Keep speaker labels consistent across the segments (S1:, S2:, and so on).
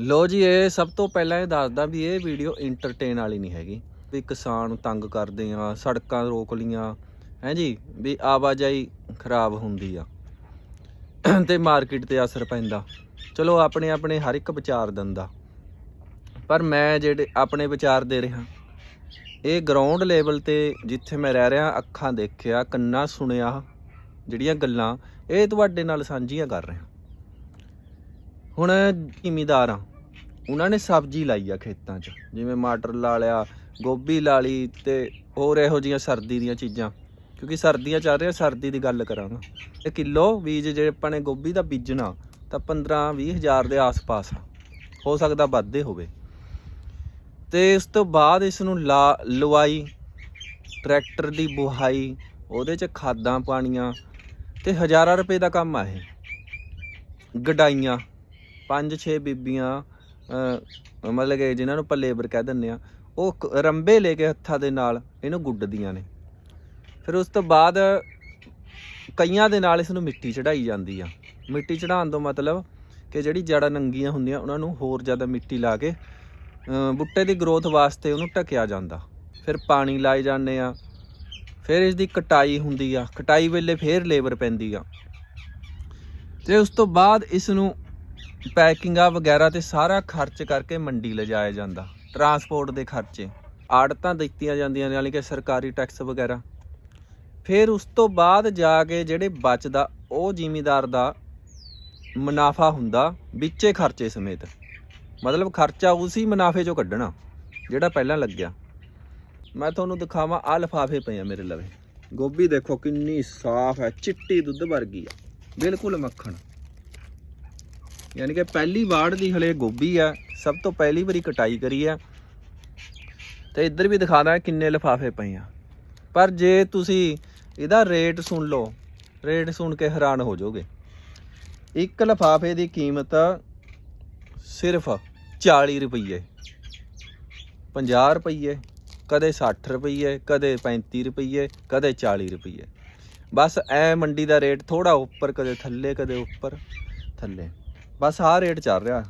S1: ਲੋ ਜੀ, ਇਹ ਸਭ ਤੋਂ ਪਹਿਲਾਂ ਇਹ ਦੱਸਦਾ ਵੀ ਇਹ ਵੀਡੀਓ ਇੰਟਰਟੇਨ ਵਾਲੀ ਨਹੀਂ ਹੈਗੀ। ਵੀ ਕਿਸਾਨ ਨੂੰ ਤੰਗ ਕਰਦੇ ਆ, ਸੜਕਾਂ ਰੋਕ ਲੀਆਂ ਹੈ ਜੀ? ਵੀ ਆਵਾਜਾਈ ਖਰਾਬ ਹੁੰਦੀ ਆ। ਤੇ ਮਾਰਕੀਟ ਤੇ ਅਸਰ ਪੈਂਦਾ। ਚਲੋ, ਆਪਣੇ ਆਪਣੇ ਹਰ ਇੱਕ ਵਿਚਾਰ ਦਿੰਦਾ। ਪਰ ਮੈਂ ਜਿਹੜੇ ਆਪਣੇ ਵਿਚਾਰ ਦੇ ਰਿਹਾ, ਇਹ ਗਰਾਊਂਡ ਲੈਵਲ ਤੇ ਜਿੱਥੇ ਮੈਂ ਰਹਿ ਰਿਹਾ, ਅੱਖਾਂ ਦੇਖਿਆ, ਕੰਨਾਂ ਸੁਣਿਆ, ਜਿਹੜੀਆਂ ਗੱਲਾਂ, ਇਹ ਤੁਹਾਡੇ ਨਾਲ ਸਾਂਝੀਆਂ ਕਰ ਰਿਹਾ। ਹੁਣ ਜ਼ਿਮੀਦਾਰ ਆ। ਉਹਨਾਂ ਨੇ ਸਬਜ਼ੀ ਲਾਈ ਆ ਖੇਤਾਂ 'ਚ, ਜਿਵੇਂ ਮਟਰ ਲਾ ਲਿਆ, ਗੋਭੀ ਲਾ ਲਈ ਤੇ ਹੋਰ ਇਹੋ ਜੀਆਂ ਸਰਦੀ ਦੀਆਂ ਚੀਜ਼ਾਂ। ਕਿਉਂਕਿ ਸਰਦੀਆਂ ਚੱਲ ਰਹੀਆਂ, ਸਰਦੀ ਦੀ ਗੱਲ ਕਰਾਂਗਾ ਇਹ ਕਿਲੋ ਬੀਜ ਜੇ ਆਪਾਂ ਨੇ ਗੋਭੀ ਦਾ ਬੀਜਣਾ, ਤਾਂ 15 20 ਹਜ਼ਾਰ ਦੇ ਆਸ-ਪਾਸ ਆ। ਹੋ ਸਕਦਾ ਵੱਧਦੇ ਹੋਵੇ। ਤੇ ਉਸ ਤੋਂ ਬਾਅਦ ਇਸ ਨੂੰ ਲਾ, ਲਵਾਈ, ਟਰੈਕਟਰ ਦੀ ਬੁਹਾਈ, ਉਹਦੇ 'ਚ ਖਾਦਾਂ ਪਾਣੀਆਂ ਤੇ ਹਜ਼ਾਰਾਂ ਰੁਪਏ ਦਾ ਕੰਮ ਆ ਇਹ। ਗਡਾਈਆਂ, ਪੰਜ ਛੇ ਬੀਬੀਆਂ ਮਤਲਬ ਕਿ ਜਿਨ੍ਹਾਂ ਨੂੰ ਆਪਾਂ ਲੇਬਰ ਕਹਿ ਦਿੰਦੇ ਆ ਉਹ ਕ- ਰੰਬੇ ਲੈ ਕੇ ਹੱਥਾਂ ਦੇ ਨਾਲ ਇਹਨੂੰ ਗੁੱਡਦੀਆਂ ਨੇ। ਫਿਰ ਉਸ ਤੋਂ ਬਾਅਦ ਕਈਆਂ ਦੇ ਨਾਲ ਇਸ ਨੂੰ ਮਿੱਟੀ ਚੜਾਈ ਜਾਂਦੀ ਆ। ਮਿੱਟੀ ਚੜਾਉਣ ਤੋਂ ਮਤਲਬ ਕਿ ਜਿਹੜੀ ਜੜਾਂ ਨੰਗੀਆਂ ਹੁੰਦੀਆਂ ਉਹਨਾਂ ਨੂੰ ਹੋਰ ਜ਼ਿਆਦਾ ਮਿੱਟੀ ਲਾ ਕੇ ਅਹ, ਬੂਟੇ ਦੀ ਗਰੋਥ ਵਾਸਤੇ ਉਹਨੂੰ ਢੱਕਿਆ ਜਾਂਦਾ। ਫਿਰ ਪਾਣੀ ਲਾਏ ਜਾਂਦੇ ਆ। ਫਿਰ ਇਸ ਦੀ ਕਟਾਈ ਹੁੰਦੀ ਆ। ਕਟਾਈ ਵੇਲੇ ਫਿਰ ਲੇਬਰ ਪੈਂਦੀ ਆ। ਤੇ ਉਸ ਤੋਂ ਬਾਅਦ ਇਸ ਨੂੰ ਪੈਕਿੰਗਾਂ ਵਗੈਰਾ ਤੇ ਸਾਰਾ ਖਰਚ ਕਰਕੇ ਮੰਡੀ ਲਿਜਾਇਆ ਜਾਂਦਾ। ਟਰਾਂਸਪੋਰਟ ਦੇ ਖਰਚੇ। ਆੜਤਾਂ ਦਿੱਤੀਆਂ ਜਾਂਦੀਆਂ ਨੇ, ਯਾਨੀ ਕਿ ਸਰਕਾਰੀ ਟੈਕਸ ਵਗੈਰਾ। ਫਿਰ ਉਸ ਤੋਂ ਬਾਅਦ ਜਾ ਕੇ ਜਿਹੜੇ ਬਚਦਾ, ਉਹ ਜ਼ਿਮੀਦਾਰ ਦਾ ਮੁਨਾਫਾ ਹੁੰਦਾ ਵਿੱਚੇ ਖਰਚੇ ਸਮੇਤ। ਮਤਲਬ ਖਰਚਾ ਉਸੇ ਮੁਨਾਫੇ ਚੋਂ ਕੱਢਣਾ, ਜਿਹੜਾ ਪਹਿਲਾਂ ਲੱਗਿਆ। ਮੈਂ ਤੁਹਾਨੂੰ ਦਿਖਾਵਾਂ ਆ ਲਫਾਫੇ ਪਏ ਆ ਮੇਰੇ ਲਵੇ। ਗੋਭੀ ਦੇਖੋ ਕਿੰਨੀ ਸਾਫ਼ ਹੈ, ਚਿੱਟੀ ਦੁੱਧ ਵਰਗੀ ਆ। ਬਿਲਕੁਲ ਮੱਖਣ। ਯਾਨੀ ਕਿ ਪਹਿਲੀ ਵਾੜ ਦੀ ਹਲੇ ਗੋਭੀ ਆ, ਸਭ ਤੋਂ ਪਹਿਲੀ ਵਾਰੀ ਕਟਾਈ ਕਰੀ ਆ। ਤੇ ਇੱਧਰ ਵੀ ਦਿਖਾਦਾ ਕਿੰਨੇ ਲਫਾਫੇ ਪਏ ਆ। ਪਰ ਜੇ ਤੁਸੀਂ ਇਹਦਾ ਰੇਟ ਸੁਣ ਲਓ, ਰੇਟ ਸੁਣ ਕੇ ਹੈਰਾਨ ਹੋ ਜਾਓਗੇ। ਇੱਕ ਲਫਾਫੇ ਦੀ ਕੀਮਤ ਸਿਰਫ 40 ਰੁਪਏ 50 ਰੁਪਏ ਕਦੇ 60 ਰੁਪਏ ਕਦੇ 35 ਰੁਪਏ ਕਦੇ 40 ਰੁਪਏ ਬਸ ਐ ਮੰਡੀ ਦਾ ਰੇਟ ਥੋੜਾ ਉੱਪਰ, ਕਦੇ ਥੱਲੇ, ਕਦੇ ਉੱਪਰ, ਥੱਲੇ। ਬਸ ਆਹ ਰੇਟ ਚੱਲ ਰਿਹਾ।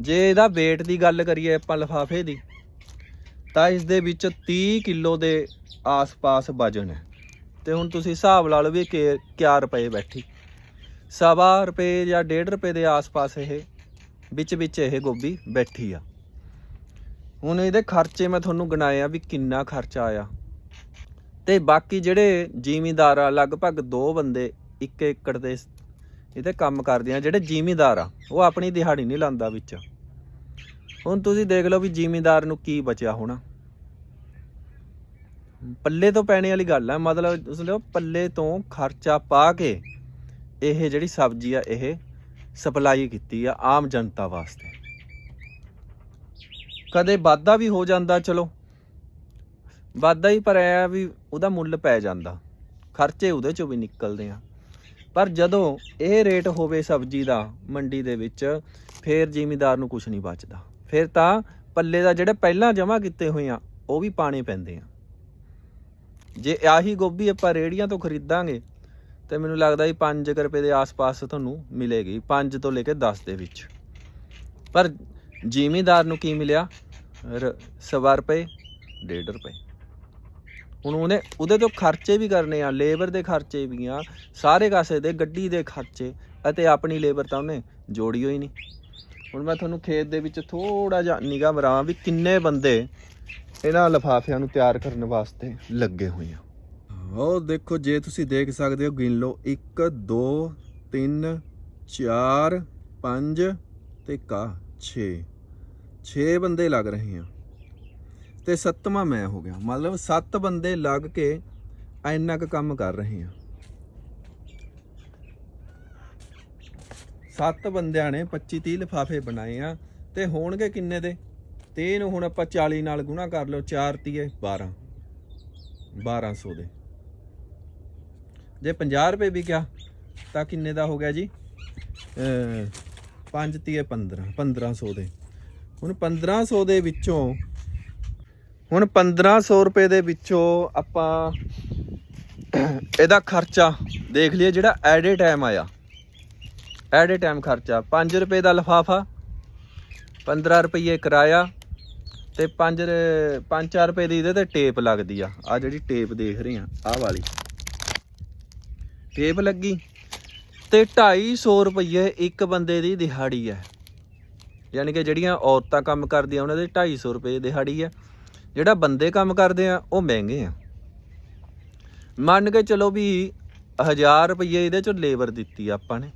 S1: ਜੇ ਇਹਦਾ weight ਦੀ ਗੱਲ ਕਰੀਏ ਆਪਾਂ ਲਫਾਫੇ ਦੀ, ਤਾਂ ਇਸ ਦੇ ਵਿੱਚ 30 ਕਿਲੋ ਦੇ ਆਸ-ਪਾਸ ਵਜਨ ਹੈ। ਤੇ ਹੁਣ ਤੁਸੀਂ ਹਿਸਾਬ ਲਾ ਲਓ ਵੀ ਕਿ, ਕਿਆ ਰੁਪਏ ਬੈਠੀ। ਸਵਾ ਰੁਪਏ ਜਾਂ 1.5 ਰੁਪਏ ਦੇ ਆਸ-ਪਾਸ ਇਹ ਵਿੱਚ ਵਿੱਚ ਇਹ ਗੋਭੀ ਬੈਠੀ ਆ। ਹੁਣ ਇਹਦੇ ਖਰਚੇ ਮੈਂ ਤੁਹਾਨੂੰ ਗਿਣਾਏ ਆ ਵੀ ਕਿੰਨਾ ਖਰਚਾ ਆਇਆ। ਤੇ ਬਾਕੀ ਜਿਹੜੇ ਜ਼ਿਮੀਂਦਾਰ ਆ, ਲਗਭਗ ਦੋ ਬੰਦੇ ਇੱਕ ਏਕੜ ਦੇ ਇਹਦੇ ਕੰਮ ਕਰਦੇ ਆ, ਜਿਹੜੇ ਜ਼ਿਮੀਂਦਾਰ ਆ, ਉਹ ਆਪਣੀ ਦਿਹਾੜੀ ਨਹੀਂ ਲਾਉਂਦਾ ਵਿੱਚ। ਹੁਣ ਤੁਸੀਂ ਦੇਖ ਲਓ ਵੀ ਜ਼ਿਮੀਂਦਾਰ ਨੂੰ ਕੀ ਬਚਿਆ ਹੋਣਾ। ਪੱਲੇ ਤੋਂ ਪੈਣੇ ਵਾਲੀ ਗੱਲ ਆ, ਮਤਲਬ ਉਸ ਲਓ ਪੱਲੇ ਤੋਂ ਖਰਚਾ ਪਾ ਕੇ ਇਹ ਜਿਹੜੀ ਸਬਜ਼ੀ ਆ, ਇਹ ਸਪਲਾਈ ਕੀਤੀ ਆ ਆਮ ਜਨਤਾ ਵਾਸਤੇ। ਕਦੇ ਵਾਧਾ ਵੀ ਹੋ ਜਾਂਦਾ, ਚਲੋ। ਵਾਧਾ ਹੀ ਪਰ ਐ ਵੀ ਉਹਦਾ ਮੁੱਲ ਪੈ ਜਾਂਦਾ। ਖਰਚੇ ਉਹਦੇ ਚੋਂ ਵੀ ਨਿਕਲਦੇ ਆ। ਪਰ ਜਦੋਂ ਇਹ ਰੇਟ ਹੋਵੇ ਸਬਜ਼ੀ ਦਾ ਮੰਡੀ ਦੇ ਵਿੱਚ, ਫੇਰ ਜ਼ਿਮੀਦਾਰ ਨੂੰ ਕੁਝ ਨਹੀਂ ਬਚਦਾ। ਫਿਰ ਤਾਂ ਪੱਲੇ ਦਾ ਜਿਹੜੇ ਪਹਿਲਾਂ ਜਮ੍ਹਾਂ ਕੀਤੇ ਹੋਏ ਆ, ਉਹ ਵੀ ਪਾਣੇ ਪੈਂਦੇ ਆ। ਜੇ ਆਹੀ ਗੋਭੀ ਆਪਾਂ ਰੇੜੀਆਂ ਤੋਂ ਖਰੀਦਾਂਗੇ, ਤੇ ਮੈਨੂੰ ਲੱਗਦਾ ਵੀ 5 ਰੁਪਏ ਦੇ ਆਸ-ਪਾਸ ਤੁਹਾਨੂੰ ਮਿਲੇਗੀ 5 ਤੋਂ ਲੈ ਕੇ 10 ਦੇ ਵਿੱਚ। ਪਰ ਜ਼ਿਮੀਦਾਰ ਨੂੰ ਕੀ ਮਿਲਿਆ? ਰ- ਸਵਾ ਰੁਪਏ 1.5 ਰੁਪਏ। ਹੁਣ ਉਹਨੇ ਉਹਦੇ ਤੋਂ ਖਰਚੇ ਵੀ ਕਰਨੇ ਆ ਲੇਬਰ ਦੇ ਖਰਚੇ ਵੀ ਆ, ਸਾਰੇ ਕਾਸੇ ਦੇ, ਗੱਡੀ ਦੇ ਖਰਚੇ ਅਤੇ ਆਪਣੀ ਲੇਬਰ ਤਾਂ ਉਹਨੇ ਜੋੜੀ ਹੋਈ ਨਹੀਂ। ਹੁਣ ਮੈਂ ਤੁਹਾਨੂੰ ਖੇਤ ਦੇ ਵਿੱਚ ਥੋੜਾ ਜਿਹਾ ਨਿਗਾਹ ਮਰਾਵਾਂ ਵੀ ਕਿੰਨੇ ਬੰਦੇ ਇਹਨਾਂ ਲਫਾਫਿਆਂ ਨੂੰ ਤਿਆਰ ਕਰਨ ਵਾਸਤੇ ਲੱਗੇ ਹੋਏ ਆ। ਉਹ ਦੇਖੋ, ਜੇ ਤੁਸੀਂ ਦੇਖ ਸਕਦੇ ਹੋ, ਗਿਣ ਲਓ 1 2 3 4 5 ਤੇ ਕਾ 6 6 ਬੰਦੇ ਲੱਗ ਰਹੇ ਆ। ਤੇ ਸੱਤਵਾਂ ਮੈਂ ਹੋ ਗਿਆ। ਮਤਲਬ 7 ਬੰਦੇ ਲੱਗ ਕੇ ਇੰਨਾ ਕੁ ਕੰਮ ਕਰ ਰਹੇ ਆ ਸੱਤ ਬੰਦਿਆਂ ਨੇ 25 30 ਲਿਫਾਫੇ ਬਣਾਏ ਆ ਤੇ ਹੋਣਗੇ ਕਿੰਨੇ ਦੇ? ਤੇ ਇਹਨੂੰ ਹੁਣ ਆਪਾਂ 40 ਨਾਲ ਗੁਣਾ ਕਰ ਲਓ 4 ਤੀਏ 12 1200 ਦੇ। ਜੇ 50 ਰੁਪਏ ਵੀ ਗਿਆ, ਤਾਂ ਕਿੰਨੇ ਦਾ ਹੋ ਗਿਆ ਜੀ? 5 ਤੀਏ 15 1500 ਦੇ। ਹੁਣ 1500 ਦੇ ਵਿੱਚੋਂ ਹੁਣ 1500 ਰੁਪਏ ਦੇ ਵਿੱਚੋਂ ਆਪਾਂ ਇਹਦਾ ਖਰਚਾ ਦੇਖ ਲਈਏ ਜਿਹੜਾ ਐਟ ਏ ਟਾਈਮ ਆਇਆ। ਐਟ ਏ ਟਾਈਮ ਖਰਚਾ 5 ਰੁਪਏ ਦਾ ਲਫਾਫਾ 15 ਰੁਪਏ ਕਿਰਾਇਆ ਤੇ 5 5-4 ਰੁਪਏ ਦੀ ਇਹਦੇ ਤੇ ਟੇਪ ਲੱਗਦੀ ਆ। ਆ ਜਿਹੜੀ ਟੇਪ ਦੇਖ ਰਹੇ ਆ, ਆਹ ਵਾਲੀ। ਟੇਪ ਲੱਗੀ ਤੇ 250 ਰੁਪਏ ਇੱਕ ਬੰਦੇ ਦੀ ਦਿਹਾੜੀ ਹੈ ਯਾਨੀ ਕਿ ਜਿਹੜੀਆਂ ਔਰਤਾਂ ਕੰਮ ਕਰਦੀਆਂ, ਉਹਨਾਂ ਦੇ 250 ਰੁਪਏ ਦਿਹਾੜੀ ਹੈ ਜਿਹੜਾ ਬੰਦੇ ਕੰਮ ਕਰਦੇ ਆ, ਉਹ ਮਹਿੰਗੇ ਆ। ਮੰਨ ਕੇ ਚਲੋ ਵੀ 1000 ਰੁਪਏ ਇਹਦੇ ਚੋਂ ਲੇਬਰ ਦਿੱਤੀ ਆਪਾਂ ਨੇ।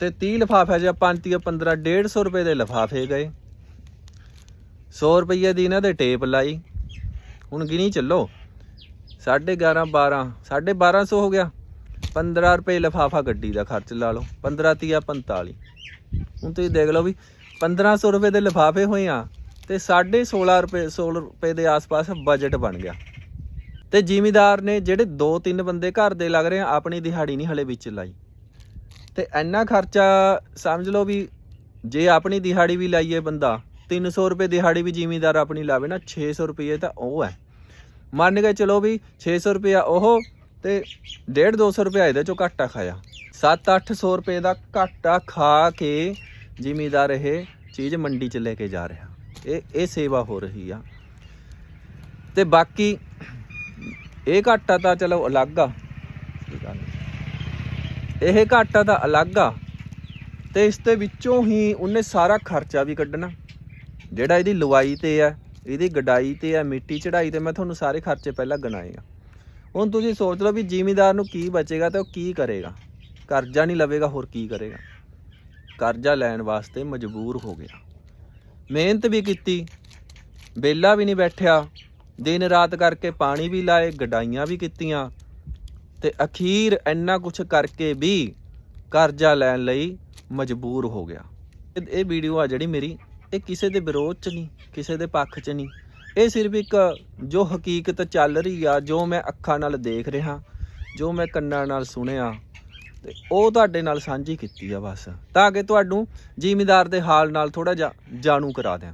S1: ਤੇ 30 ਲਿਫਾਫੇ ਜਾਂ 5 ਤੀਆ 15 150 ਰੁਪਏ ਦੇ ਲਿਫਾਫੇ ਗਏ। 100 ਰੁਪਏ ਦੀ ਇਹਨਾਂ ਦੇ ਟੇਪ ਲਾਈ। ਹੁਣ ਗਿਣੀ ਚੱਲੋ 11.5 12 1250 ਹੋ ਗਿਆ। 15 ਰੁਪਏ ਲਿਫਾਫਾ ਗੱਡੀ ਦਾ ਖਰਚ ਲਾ ਲਓ 15 ਤੀਆ 45 ਹੁਣ ਤੁਸੀਂ ਦੇਖ ਲਓ ਵੀ 1500 ਰੁਪਏ ਦੇ ਲਿਫਾਫੇ ਹੋਏ ਆ। ਤੇ 16.5 ਰੁਪਏ 16 ਰੁਪਏ ਦੇ ਆਸ-ਪਾਸ ਬਜਟ ਬਣ ਗਿਆ। ਤੇ ਜ਼ਿਮੀਦਾਰ ਨੇ ਜਿਹੜੇ 2-3 ਬੰਦੇ ਘਰ ਦੇ ਲੱਗ ਰਹੇ ਆ, ਆਪਣੀ ਦਿਹਾੜੀ ਨਹੀਂ ਹਲੇ ਵਿੱਚ ਲਾਈ। ਤੇ ਇੰਨਾ ਖਰਚਾ ਸਮਝ ਲਓ ਵੀ ਜੇ ਆਪਣੀ ਦਿਹਾੜੀ ਵੀ ਲਾਈਏ ਬੰਦਾ 300 ਰੁਪਏ ਦਿਹਾੜੀ ਵੀ ਜ਼ਿਮੀਦਾਰ ਆਪਣੀ ਲਾਵੇ ਨਾ 600 ਰੁਪਏ ਤਾਂ ਉਹ ਹੈ। ਮੰਨ ਕੇ ਚਲੋ ਵੀ 600 ਰੁਪਇਆ ਉਹ ਤੇ 1.5 200 ਰੁਪਇਆ ਇਹਦੇ ਚੋਂ ਘਾਟਾ ਖਾਇਆ। 7-800 ਰੁਪਏ ਦਾ ਘਾਟਾ ਖਾ ਕੇ ਜ਼ਿਮੀਦਾਰ ਇਹ ਚੀਜ਼ ਮੰਡੀ 'ਚ ਲੈ ਕੇ ਜਾ ਰਿਹਾ। ਇਹ ਇਹ ਸੇਵਾ ਹੋ ਰਹੀ ਆ। ਤੇ ਬਾਕੀ ਇਹ ਘਾਟਾ ਤਾਂ ਚਲੋ ਅਲੱਗ ਆ। ਇਹ ਘਾਟਾ ਤਾਂ ਅਲੱਗ ਆ। ਤੇ ਇਸ ਦੇ ਵਿੱਚੋਂ ਹੀ ਉਹਨੇ ਸਾਰਾ ਖਰਚਾ ਵੀ ਕੱਢਣਾ। ਜਿਹੜਾ ਇਹਦੀ ਲਵਾਈ ਤੇ ਆ, ਇਹਦੀ ਗਡਾਈ ਤੇ ਆ, ਮਿੱਟੀ ਚੜਾਈ ਤੇ ਮੈਂ ਤੁਹਾਨੂੰ ਸਾਰੇ ਖਰਚੇ ਪਹਿਲਾਂ ਗਿਣਾਏ ਆ। ਹੁਣ ਤੁਸੀਂ ਸੋਚ ਲਓ ਵੀ ਜ਼ਿਮੀਦਾਰ ਨੂੰ ਕੀ ਬਚੇਗਾ ਤੇ ਉਹ ਕੀ ਕਰੇਗਾ। ਕਰਜ਼ਾ ਨਹੀਂ ਲਵੇਗਾ, ਹੋਰ ਕੀ ਕਰੇਗਾ। ਕਰਜ਼ਾ ਲੈਣ ਵਾਸਤੇ ਮਜਬੂਰ ਹੋ ਗਿਆ। ਮਿਹਨਤ ਵੀ ਕੀਤੀ ਬੇਲਾ ਵੀ ਨਹੀਂ ਬੈਠਿਆ, ਦਿਨ ਰਾਤ ਕਰਕੇ ਪਾਣੀ ਵੀ ਲਾਏ, ਗਡਾਈਆਂ ਵੀ ਕੀਤੀਆਂ ਤੇ ਅਖੀਰ ਇੰਨਾ ਕੁਝ ਕਰਕੇ ਵੀ ਕਰਜ਼ਾ ਲੈਣ ਲਈ ਮਜਬੂਰ ਹੋ ਗਿਆ। ਇਹ- ਇਹ ਵੀਡੀਓ ਆ ਜਿਹੜੀ ਮੇਰੀ, ਇਹ ਕਿਸੇ ਦੇ ਵਿਰੋਧ ਚ ਨਹੀਂ, ਕਿਸੇ ਦੇ ਪੱਖ ਚ ਨਹੀਂ। ਇਹ ਸਿਰਫ ਇੱਕ ਜੋ ਹਕੀਕਤ ਚੱਲ ਰਹੀ ਆ, ਜੋ ਮੈਂ ਅੱਖਾਂ ਨਾਲ ਦੇਖ ਰਿਹਾ, ਜੋ ਮੈਂ ਕੰਨਾਂ ਨਾਲ ਸੁਣਿਆ ਤੇ ਉਹ ਤੁਹਾਡੇ ਨਾਲ ਸਾਂਝੀ ਕੀਤੀ ਆ ਬਸ। ਤਾਂ ਕਿ ਤੁਹਾਨੂੰ ਜ਼ਿਮੀਦਾਰ ਦੇ ਹਾਲ ਨਾਲ ਥੋੜਾ ਜਿਹਾ ਜਾਣੂ ਕਰਾ ਦਿਆਂ